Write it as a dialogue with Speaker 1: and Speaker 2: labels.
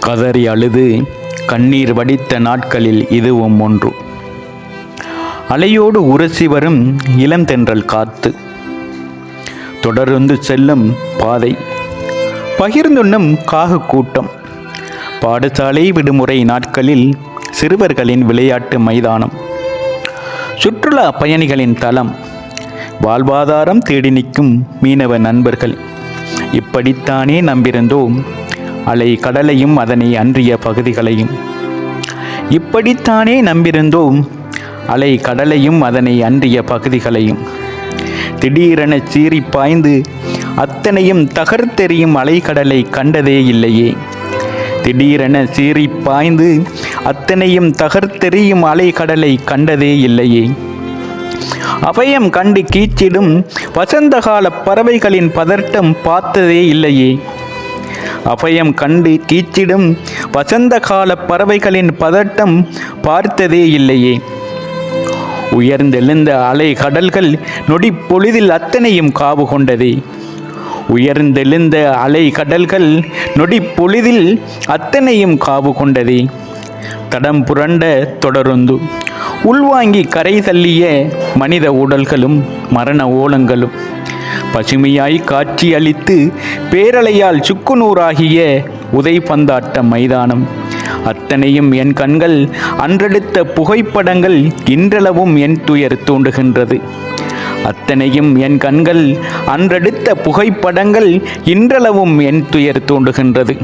Speaker 1: கதறி அழுது கண்ணீர் வடித்த நாட்களில் இதுவும் ஒன்று. அலையோடு உரசி வரும் இளந்தென்றல் காத்து. தொடர்ந்து செல்லும் பாதை. பகிர்ந்துண்ணும் காகு கூட்டம். பாடசாலை விடுமுறை நாட்களில் சிறுவர்களின் விளையாட்டு மைதானம். சுற்றுலா பயணிகளின் தலம் வாழ்வாதாரம் தேடி நிற்கும் மீனவ நண்பர்கள். இப்படித்தானே நம்பியிருந்தோம். அலை கடலையும் அதனை அன்றிய பகுதிகளையும். இப்படித்தானே நம்பியிருந்தோம் அலை கடலையும் அதனை அன்றிய பகுதிகளையும். திடீரென சீறி பாய்ந்து அத்தனையும் தகர்த்தெறியும் அலைக்கடலை கண்டதே இல்லையே. திடீரென சீறி பாய்ந்து அத்தனையும் தகர்த்தெறியும் அலைக்கடலை கண்டதே இல்லையே. அபயம் கண்டு கீச்சிடும் வசந்தகால பறவைகளின் பதட்டம் பார்த்ததே இல்லையே. அபயம் கண்டு கீச்சிடும். வசந்த கால பறவைகளின் பதட்டம் பார்த்ததே இல்லையே. உயர்ந்தெழுந்த அலை கடல்கள் நொடி பொழுதில் அத்தனையும் காவு கொண்டதே. உயர்ந்தெழுந்த அலை கடல்கள் நொடி பொழுதில் அத்தனையும் காவு கொண்டதே. தடம் புரண்ட தொடருந்து உள்வாங்கி கரை தள்ளிய மனித உடல்களும் மரண ஓலங்களும் பசுமையாய் காட்சி அளித்து பேரலையால் சுக்குநூறாகிய உதைப்பந்தாட்ட மைதானம். அத்தனையும் என் கண்கள் அன்றெடுத்த புகைப்படங்கள் இன்றளவும் என் துயர் தூண்டுகின்றது. அத்தனையும் என் கண்கள் அன்றெடுத்த புகைப்படங்கள் இன்றளவும் என் துயர் தூண்டுகின்றது.